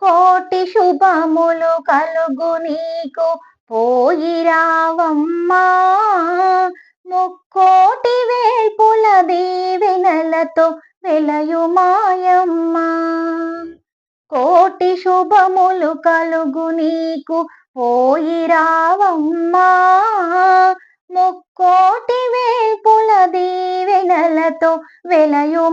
కోటి శుభములు కలుగు నీకు. పోయి రావమ్మా. ముక్కోటి వేల్పుల దీవెనలతో వెలయు మాయమ్మా. కోటి శుభములు కలుగు నీకు. పోయి రావమ్మా. ముక్కోటి వేల్పుల దీవెనలతో వెలయు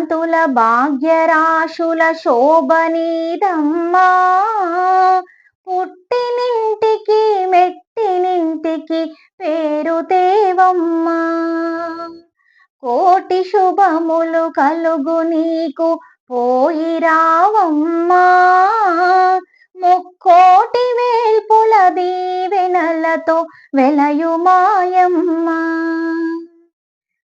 కాంతుల భాగ్యరాశుల శోభనీదమ్మా. పుట్టినింటికి మెట్టినింటికి పేరు దేవమ్మా. కోటి శుభములు కలుగు నీకు పోయి రావమ్మా. ముక్కోటి వేల్పుల దీవెనలతో వెలయుమాయమ్మా.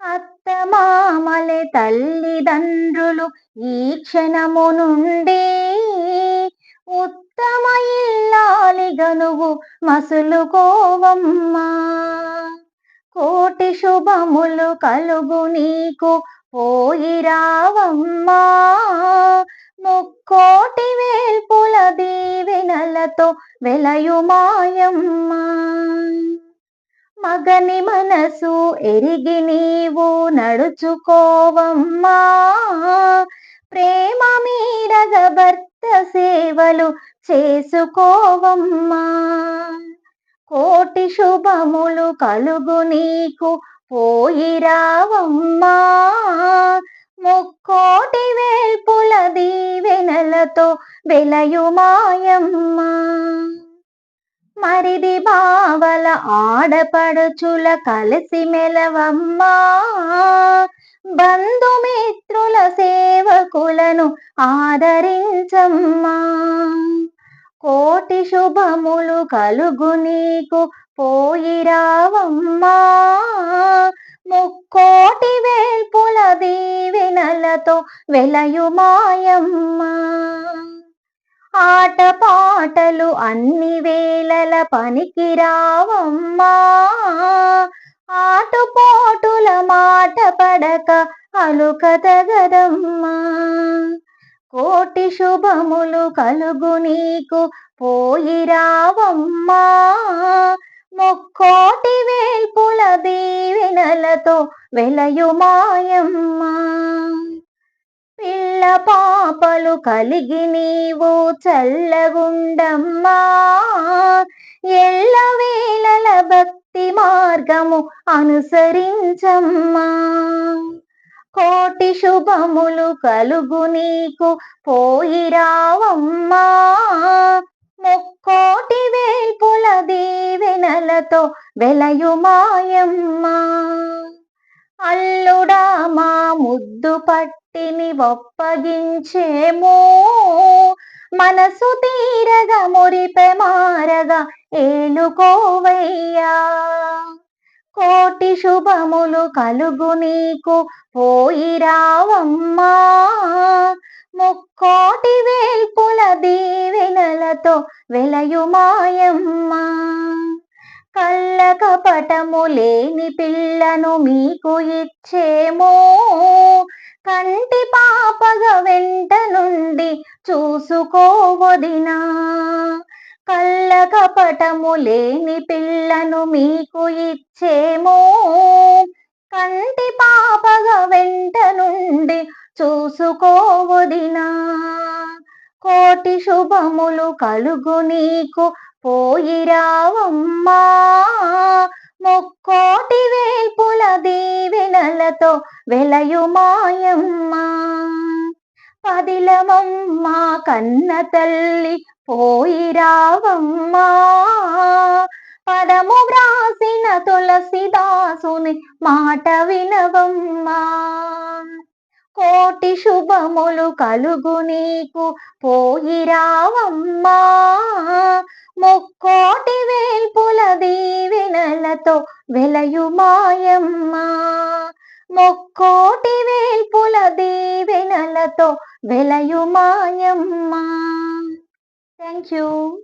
అత్తమామలే తల్లిదండ్రులు ఈ క్షణము నుండి ఉత్తమ ఇల్లాలిగా నువ్వు మసులుకోవమ్మా. కోటి శుభములు కలుగు నీకు పోయి రావమ్మా ముక్కోటి వేల్పుల దీవెనలతో వెలయుమాయమ్మా. మగని మనసు ఎరిగి నీవు నడుచుకోవమ్మా. ప్రేమ మీరగ భర్త సేవలు చేసుకోవమ్మా. కోటి శుభములు కలుగు నీకు పోయి రావమ్మా. ముక్కోటి వేల్పుల దీవెనలతో వెలయు మాయమ్మా మరిది బావల ఆడపడుచుల కలిసి మెలవమ్మా. బంధుమిత్రుల సేవకులను ఆదరించమ్మా. కోటి శుభములు కలుగు నీకు పోయిరావమ్మా ముక్కోటి వేల్పుల దీవెనలతో వెలయు ఆటపాటలు ఆట పాటలు అన్ని వేళల పనికి రావమ్మా ఆటుపోటుల మాట పడక అలుకతగదమ్మా కోటి శుభములు కలుగు నీకు పోయి రావమ్మా. ముక్కోటి వేల్పుల దీవెనలతో వెలయుమాయమ్మా. పిల్ల పాపలు కలిగి నీవు చల్లగుండమ్మా. ఎల్ల వేళల భక్తి మార్గము అనుసరించమ్మా. కోటి శుభములు కలుగు నీకు పోయిరావమ్మా. ముక్కోటి వేల్పుల దీవెనలతో వెలయుమాయమ్మా. అల్లుడా మా ముద్దు పట్టిని ఒప్పగించేమో. మనసు తీరగా మురిపె మారగా ఏలుకోవయ్యా. కోటి శుభములు కలుగు నీకు పోయి రావమ్మా. ముక్కోటి వేల్పుల దీవెనలతో వెలయుమాయమ్మా. కళ్ళ కపటము లేని పిల్లను మీకు ఇచ్చేమో. కంటి పాపగా వెంట నుండి చూసుకోవదినా కళ్ళ కపటము లేని పిల్లను మీకు ఇచ్చేమో. కంటి పాపగా వెంట నుండి చూసుకోవదినా కోటి శుభములు కలుగు నీకు. పోయిరావమ్మా ముక్కోటి వేల్పుల దీవెనలతో వెలయుమాయమ్మా. పదిలమమ్మా కన్న తల్లి పోయిరావమ్మా. పదము వ్రాసిన తులసిదాసుని మాట వినవమ్మా. కోటి శుభములు కలుగు నీకు. పోయిరావమ్మా ముక్కోటి వేల్పుల దీవెనలతో వెలయు మాయమ్మా. ముక్కోటి వేల్పుల దీవెనలతో వెలయు మాయమ్మా. Thank you